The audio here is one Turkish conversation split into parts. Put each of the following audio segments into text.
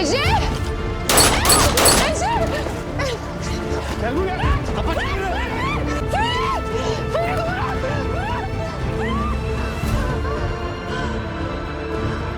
Ece! Ece! Gel buraya. Kapat şunu.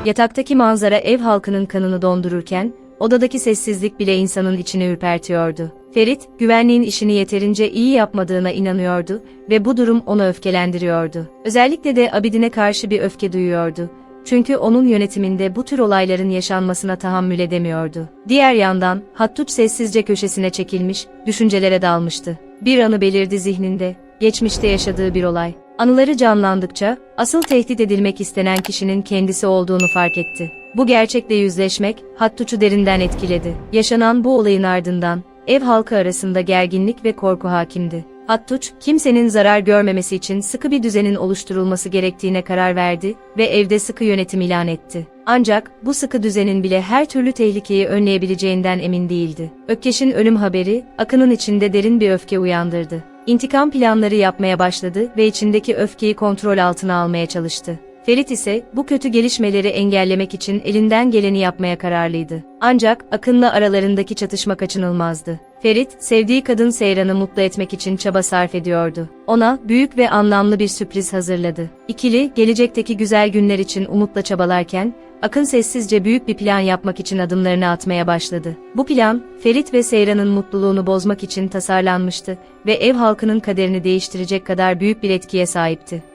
Yataktaki manzara ev halkının kanını dondururken, odadaki sessizlik bile insanın içini ürpertiyordu. Ferit, güvenliğin işini yeterince iyi yapmadığına inanıyordu ve bu durum onu öfkelendiriyordu. Özellikle de Abidin'e karşı bir öfke duyuyordu. Çünkü onun yönetiminde bu tür olayların yaşanmasına tahammül edemiyordu. Diğer yandan, Hattuç sessizce köşesine çekilmiş, düşüncelere dalmıştı. Bir anı belirdi zihninde, geçmişte yaşadığı bir olay. Anıları canlandıkça, asıl tehdit edilmek istenen kişinin kendisi olduğunu fark etti. Bu gerçekle yüzleşmek, Hattuç'u derinden etkiledi. Yaşanan bu olayın ardından, ev halkı arasında gerginlik ve korku hakimdi. Hattuç, kimsenin zarar görmemesi için sıkı bir düzenin oluşturulması gerektiğine karar verdi ve evde sıkı yönetim ilan etti. Ancak bu sıkı düzenin bile her türlü tehlikeyi önleyebileceğinden emin değildi. Ökkeş'in ölüm haberi, Akın'ın içinde derin bir öfke uyandırdı. İntikam planları yapmaya başladı ve içindeki öfkeyi kontrol altına almaya çalıştı. Ferit ise bu kötü gelişmeleri engellemek için elinden geleni yapmaya kararlıydı. Ancak Akın'la aralarındaki çatışma kaçınılmazdı. Ferit, sevdiği kadın Seyran'ı mutlu etmek için çaba sarf ediyordu. Ona büyük ve anlamlı bir sürpriz hazırladı. İkili, gelecekteki güzel günler için umutla çabalarken, Akın sessizce büyük bir plan yapmak için adımlarını atmaya başladı. Bu plan, Ferit ve Seyran'ın mutluluğunu bozmak için tasarlanmıştı ve ev halkının kaderini değiştirecek kadar büyük bir etkiye sahipti.